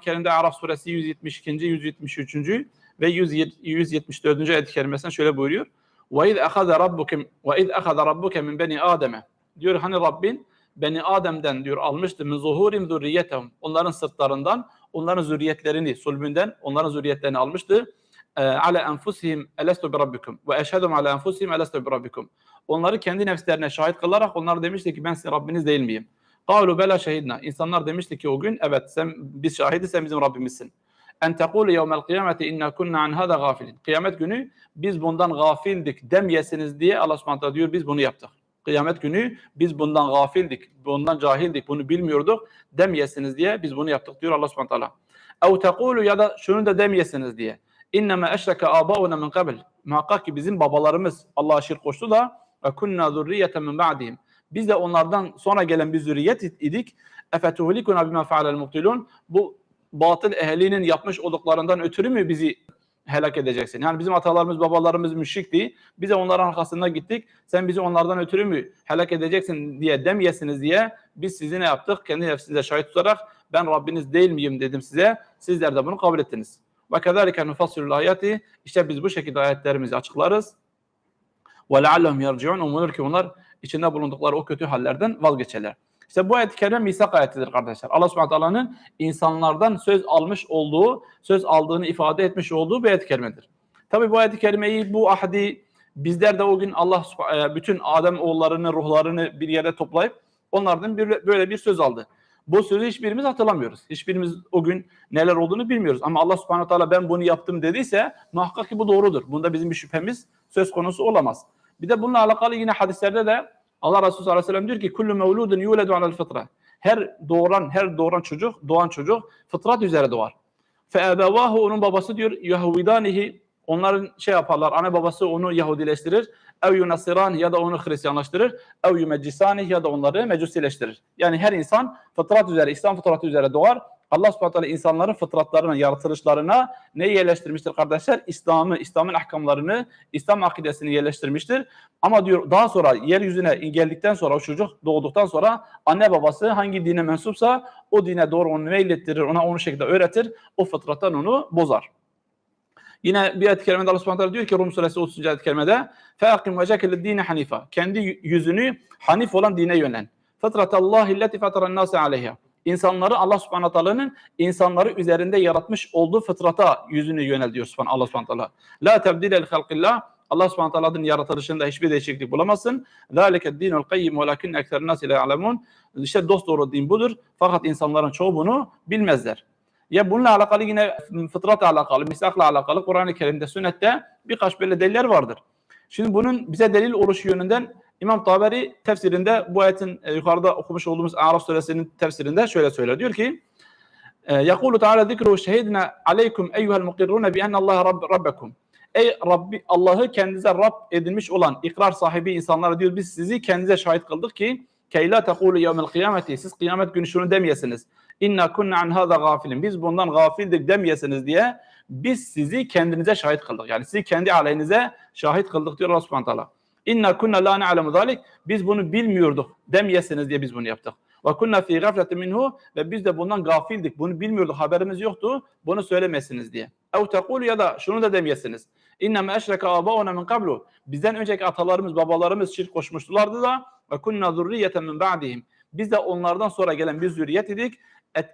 Kerim'de Araf suresi 172. 173. ve 174. ayet-i kerimesinde şöyle buyuruyor. وَاِذْ اَخَذَ رَبُّكَ وَاِذْ اَخَذَ رَبُّكَ مِنْ بَنِي آدَمَ Diyor hani Rabbin Beni Adem'den diyor almıştı min zuhurim zurriyetehum. Onların sırtlarından, onların zürriyetlerini, sulbünden onların zürriyetlerini almıştı. Ee, ala enfusihim elestu bi rabbikum ve eşhedum ala enfusihim elestu bi rabbikum. Onları kendi nefslerine şahit kılarak onlar demişti ki ben sizin Rabbiniz değil miyim? Kalu bela şehidna. İnsanlar demişti ki o gün evet sen biz şahidiz sen bizim Rabbimizsin. En tekulu yevmel kıyameti inna kunna an hada gafilin. Kıyamet günü biz bundan gafildik demeyesiniz diye Allah subhanahu diyor biz bunu yaptık. Kıyamet günü biz bundan gafildik, bundan cahildik, bunu bilmiyorduk demeyesiniz diye biz bunu yaptık diyor Allah subhanahu teala. Ev tekulu ya da şunu da demeyesiniz diye. İnneme eşreke abauna min qabl. Muhakkak ki bizim babalarımız Allah'a şirk koştu da ve kunna zurriyeten min ba'dihim. Biz de onlardan sonra gelen bir zürriyet idik. Efetuhlikuna bima fa'alel mubtilun. Bu batıl ehlinin yapmış olduklarından ötürü mü bizi helak edeceksin? Yani bizim atalarımız, babalarımız müşrikti. Biz de onların arkasında gittik. Sen bizi onlardan ötürü mü helak edeceksin diye demeyesiniz diye biz sizi ne yaptık? Kendi nefsinize şahit tutarak ben Rabbiniz değil miyim dedim size. Sizler de bunu kabul ettiniz. Ve kezalike nufassilul ayati. İşte biz bu şekilde ayetlerimizi açıklarız. Ve leallehum yerciun. Umulur ki onlar içinde bulundukları o kötü hallerden vazgeçerler. İşte bu ayet-i kerime misak ayetidir kardeşler. Allah subhanahu teala'nın insanlardan söz almış olduğu, söz aldığını ifade etmiş olduğu bir ayet-i kerimedir. Tabi bu ayet-i kerimeyi, bu ahdi bizler de o gün Allah e, bütün Adem oğullarını, ruhlarını bir yere toplayıp onlardan bir, böyle bir söz aldı. Bu sözü hiçbirimiz hatırlamıyoruz. Hiçbirimiz o gün neler olduğunu bilmiyoruz. Ama Allah subhanahu teala ben bunu yaptım dediyse muhakkak ki bu doğrudur. Bunda bizim bir şüphemiz söz konusu olamaz. Bir de bununla alakalı yine hadislerde de Allah Resulü sallallahu diyor ki kullu mevludun yuledu alel fıtra. Her doğuran, her doğuran çocuk, doğan çocuk fıtrat üzere doğar. Fe ebevahu onun babası diyor Yahuvidanihi onların şey yaparlar, ana babası onu Yahudileştirir. Ev yunasiran ya da onu Hristiyanlaştırır. Ev yumeccisani ya da onları mecusileştirir. Yani her insan fıtrat üzere, İslam fıtratı üzere doğar. Allah subhanahu teala insanların fıtratlarına, yaratılışlarına ne yerleştirmiştir kardeşler? İslam'ı, İslam'ın ahkamlarını, İslam akidesini yerleştirmiştir. Ama diyor daha sonra yeryüzüne geldikten sonra o çocuk doğduktan sonra anne babası hangi dine mensupsa o dine doğru onu meylettirir, ona onu şekilde öğretir. O fıtrattan onu bozar. Yine bir ayet-i kerimede Allah subhanahu diyor ki Rum suresi 30. ayet-i kerimede فَاَقِمْ وَجَكَ dine hanifa. Kendi yüzünü hanif olan dine yönlen. فَطْرَةَ اللّٰهِ الَّتِ فَطَرَ النَّاسَ عَلَيْهَا İnsanları Allah subhanahu teala'nın insanları üzerinde yaratmış olduğu fıtrata yüzünü yönel diyor subhanahu, Allah subhanahu teala. La tebdile li halqillah. Allah subhanahu teala'nın yaratılışında hiçbir değişiklik bulamazsın. Zalike dinul kayyim velakin ekser nas ile ya'lemun. İşte dost doğru din budur. Fakat insanların çoğu bunu bilmezler. Ya bununla alakalı yine fıtratla alakalı, misakla alakalı Kur'an-ı Kerim'de, sünnette birkaç böyle deliller vardır. Şimdi bunun bize delil oluşu yönünden İmam Taberi tefsirinde bu ayetin e, yukarıda okumuş olduğumuz Araf suresinin tefsirinde şöyle söyler. Diyor ki e, Yakulu Teala zikru şehidna aleykum eyyuhel mukirrune bi ennallaha Rabb, rabbekum. Ey Rabbi Allah'ı kendinize Rab edilmiş olan ikrar sahibi insanlara diyor biz sizi kendinize şahit kıldık ki keyla tekulu yevmel kıyameti siz kıyamet günü şunu demeyesiniz. İnna kunna an hada gafilin biz bundan gafildik demeyesiniz diye biz sizi kendinize şahit kıldık. Yani sizi kendi aleyhinize şahit kıldık diyor Allah subhanahu İnna kunna la na'lemu zalik. Biz bunu bilmiyorduk demeyesiniz diye biz bunu yaptık. Ve kunna fi gafletin minhu ve biz de bundan gafildik. Bunu bilmiyorduk, haberimiz yoktu. Bunu söylemesiniz diye. Ev tekulu ya da şunu da demeyesiniz. İnne eşreke abauna min qablu. Bizden önceki atalarımız, babalarımız şirk koşmuşlardı da ve kunna zurriyeten min ba'dihim. Biz de onlardan sonra gelen bir zürriyet idik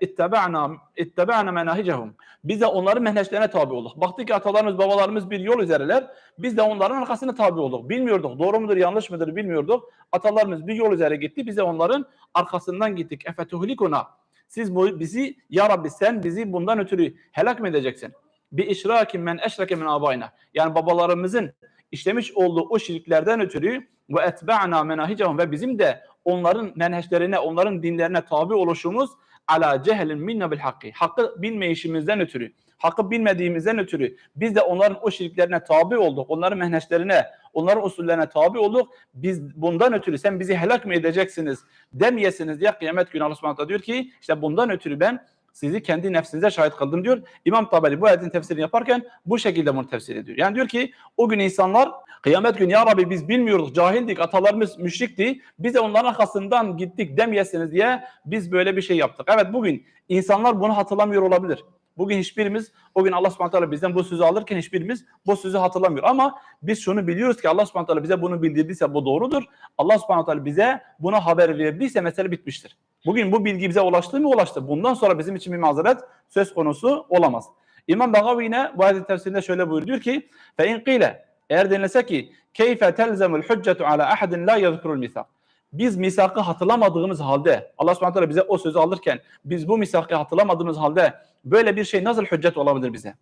ittaba'na ittaba'na menahicahum. Biz de onların menheçlerine tabi olduk. Baktık ki atalarımız, babalarımız bir yol üzereler. Biz de onların arkasına tabi olduk. Bilmiyorduk. Doğru mudur, yanlış mıdır bilmiyorduk. Atalarımız bir yol üzere gitti. Biz de onların arkasından gittik. Efetuhlikuna. Siz bu, bizi ya Rabbi sen bizi bundan ötürü helak mı edeceksin? Bir işrakin men eşreke min abayna. Yani babalarımızın işlemiş olduğu o şirklerden ötürü ve etba'na menahicahum ve bizim de onların menheçlerine, onların dinlerine tabi oluşumuz ala cehlin minne bil hakkı. Hakkı bilmeyişimizden ötürü, hakkı bilmediğimizden ötürü biz de onların o şirklerine tabi olduk. Onların mehneçlerine, onların usullerine tabi olduk. Biz bundan ötürü sen bizi helak mı edeceksiniz demeyesiniz diye kıyamet günü Allah subhanahu diyor ki işte bundan ötürü ben sizi kendi nefsinize şahit kıldım diyor. İmam Taberi bu ayetin tefsirini yaparken bu şekilde bunu tefsir ediyor. Yani diyor ki o gün insanlar kıyamet günü ya Rabbi biz bilmiyorduk, cahildik, atalarımız müşrikti. Biz de onların arkasından gittik demeyesiniz diye biz böyle bir şey yaptık. Evet bugün insanlar bunu hatırlamıyor olabilir. Bugün hiçbirimiz o gün Allah subhanahu teala bizden bu sözü alırken hiçbirimiz bu sözü hatırlamıyor. Ama biz şunu biliyoruz ki Allah subhanahu teala bize bunu bildirdiyse bu doğrudur. Allah subhanahu teala bize buna haber verdiyse mesele bitmiştir. Bugün bu bilgi bize ulaştı mı ulaştı. Bundan sonra bizim için bir mazeret söz konusu olamaz. İmam Bagavi yine bu ayetin tefsirinde şöyle buyuruyor diyor ki فَاِنْ قِيلَ eğer denilse ki keyfe telzemul hüccetu ala ahadin la yezkurul misak. Biz misakı hatırlamadığımız halde Allah subhanahu teala bize o sözü alırken biz bu misakı hatırlamadığımız halde böyle bir şey nasıl hüccet olabilir bize?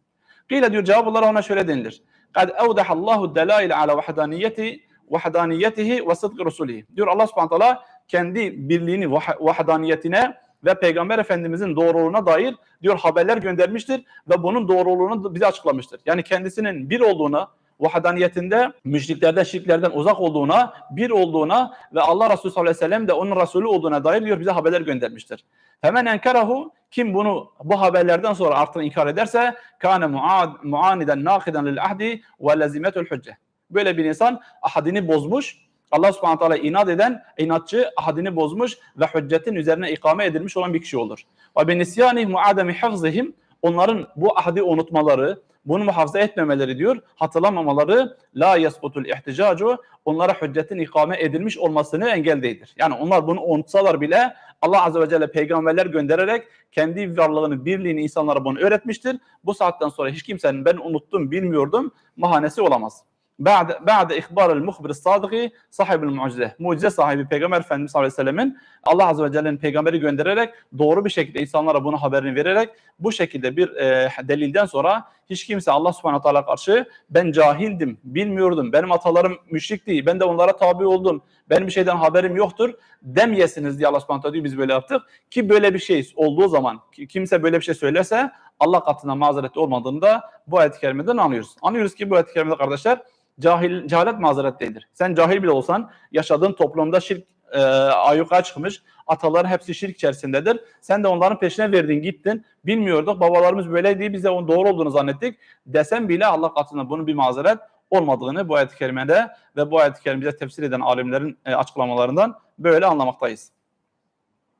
Kıyla diyor cevap olarak ona şöyle denilir. Kad evdehallahu delail ala vahdaniyeti vahdaniyetihi ve sıdkı rusulihi. Diyor Allah subhanahu teala kendi birliğini vahdaniyetine ve Peygamber Efendimizin doğruluğuna dair diyor haberler göndermiştir ve bunun doğruluğunu bize açıklamıştır. Yani kendisinin bir olduğuna, vahdaniyetinde müşriklerden, şirklerden uzak olduğuna, bir olduğuna ve Allah Resulü sallallahu aleyhi ve sellem de onun Resulü olduğuna dair diyor bize haberler göndermiştir. Hemen enkarahu kim bunu bu haberlerden sonra artık inkar ederse kâne muaniden nakiden lil ahdi ve lezimetul hücce. Böyle bir insan ahadini bozmuş, Allah subhanahu teala inat eden, inatçı ahadini bozmuş ve hüccetin üzerine ikame edilmiş olan bir kişi olur. Ve bin nisyani muademi hafzihim onların bu ahdi unutmaları, bunu muhafaza etmemeleri diyor, hatırlamamaları la yasbutul ihticacu onlara hüccetin ikame edilmiş olmasını engel değildir. Yani onlar bunu unutsalar bile Allah azze ve celle peygamberler göndererek kendi varlığını, birliğini insanlara bunu öğretmiştir. Bu saatten sonra hiç kimsenin ben unuttum, bilmiyordum mahanesi olamaz. بعد بعد ihbar el muhbir sadıkı sahibül mucize. Mucize sahibi Peygamber Efendimiz sallallahu aleyhi ve sellemin Allah azze ve celle'nin peygamberi göndererek doğru bir şekilde insanlara bunu haberini vererek bu şekilde bir e, delilden sonra hiç kimse Allah subhanahu teala karşı ben cahildim, bilmiyordum, benim atalarım müşrikti, ben de onlara tabi oldum, benim bir şeyden haberim yoktur demeyesiniz diye Allah subhanahu teala diyor biz böyle yaptık. Ki böyle bir şey olduğu zaman ki kimse böyle bir şey söylerse Allah katında mazeret olmadığını da bu ayet-i kerimeden anlıyoruz. Anlıyoruz ki bu ayet-i kerimede kardeşler cahil, cehalet mazeret değildir. Sen cahil bile olsan yaşadığın toplumda şirk e, ayyuka çıkmış. Ataların hepsi şirk içerisindedir. Sen de onların peşine verdin gittin. Bilmiyorduk babalarımız böyleydi biz de onun doğru olduğunu zannettik. Desem bile Allah katında bunun bir mazeret olmadığını bu ayet-i kerimede ve bu ayet-i kerimede tefsir eden alimlerin e, açıklamalarından böyle anlamaktayız.